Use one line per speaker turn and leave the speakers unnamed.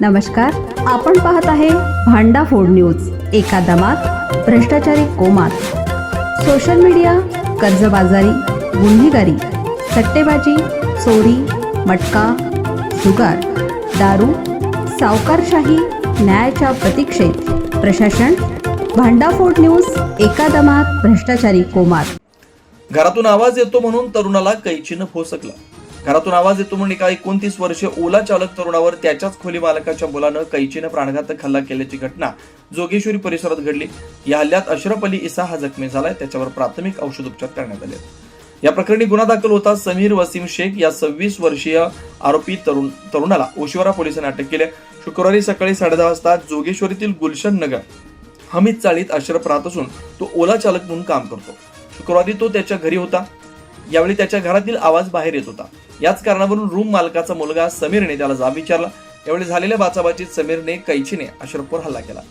नमस्कार आपण पाहत आहे भांडा फोड न्यूज एका दमात भ्रष्टाचारी कोमात. सोशल मीडिया कर्जबाजारी गुन्हेगारी सट्टेबाजी चोरी मटका जुगार दारू सावकारशाही न्यायाच्या प्रतीक्षेत. प्रशासन भांडाफोड न्यूज एका दमात भ्रष्टाचारी कोमात.
घरातून आवाज येतो म्हणून तरुणाला कैचीनं फोसकला. घरातून आवाज येतो म्हणून एका एकोणतीस वर्षीय ओला चालक तरुणावर त्याच्याच खोली मालकाच्या मुलानं कैचीनं प्राणघातक हल्ला केल्याची घटना जोगेश्वरी परिसरात घडली. या हल्ल्यात अशरफ अली इसा हा जखमी झालाय. त्याच्यावर प्राथमिक औषधोपचार करण्यात आले या प्रकरणी गुन्हा दाखल होता समीर वसीम शेख या सव्वीस वर्षीय आरोपी तरुण तरुणाला ओशिवारा पोलिसांनी अटक केली शुक्रवारी सकाळी साडेदहा वाजता जोगेश्वरीतील गुलशन नगर हमीद चाळीत अशरफ राहत असून तो ओला चालक म्हणून काम करतो. शुक्रवारी तो त्याच्या घरी होता. यावेळी त्याच्या घरातील आवाज बाहेर येत होता. याच कारणावरून रूम मालकाचा मुलगा समीरने त्याला जाब विचारला. यावेळी झालेल्या बाचाबाचीत समीरने कैचीने अशरफवर हल्ला केला.